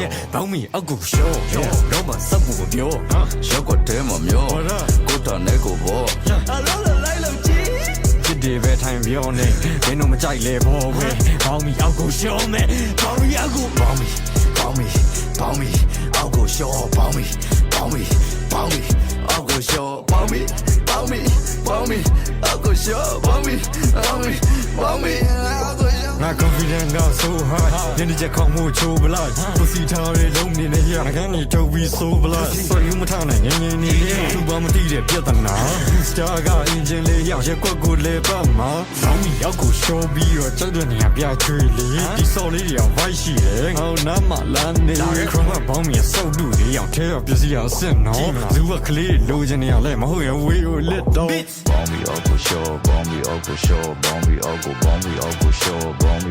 Yeah ဘောင်းမီအကူရှောတော့မစပ်ဘူးပြောရက်ကွက်တဲမှာမျောကိုတာနဲ့ကိုဘော အလောလောလိုက်လို့ကြည့်ချစ်တယ်ပဲထိုင်ပြောနေဘင်းတို့မကြိုက်လဲဘောပဲဘောင်းမီအကူရှောမယ်ဘောင်းမီအကူပေါင်းမီပေါင်းမီပေါင်းမီအောက်ကိုရှော့ပေါင်းမီပေါင်းမီပေါင်းမီအောက်ကိုရှော့ပေါင်းမီပေါင်းမီပေါင်းမီအောက်ကိုရှော့ပေါင်းမီ ငါ confident က so high ညနေချက်ခေါင်းမို့ချိုးပလိုက်ပစီထားရဲလုံးနေနေရငါကနေထုတ်ပြီး so blood ဆိုယူမထားနိုင်ငင်းငင်းနေလေသူဘာမသိတဲ့ပြဿနာ star က engine လေးရောက်ရက်ကွက်ကိုလေပတ်မှာဘောင်းမီရောက်ကို show ပြီးတော့ချက်တဲ့နေရာပြချွေလေဒီစော်လေးတွေက white ရှိတယ်ငေါနားမှာလမ်းနေ chrome ဘောင်းမီစောက်တူ လေးအောင်ထဲတော့ပစ္စည်းအောင်အစ်စ်နော်လူကကလေးလိုချင်နေရလဲမဟုတ်ရင်ဝေးကိုလစ်တော့ Bomb me up for sure, bomb me up for sure, bomb me up, bomb me up for sure, bomb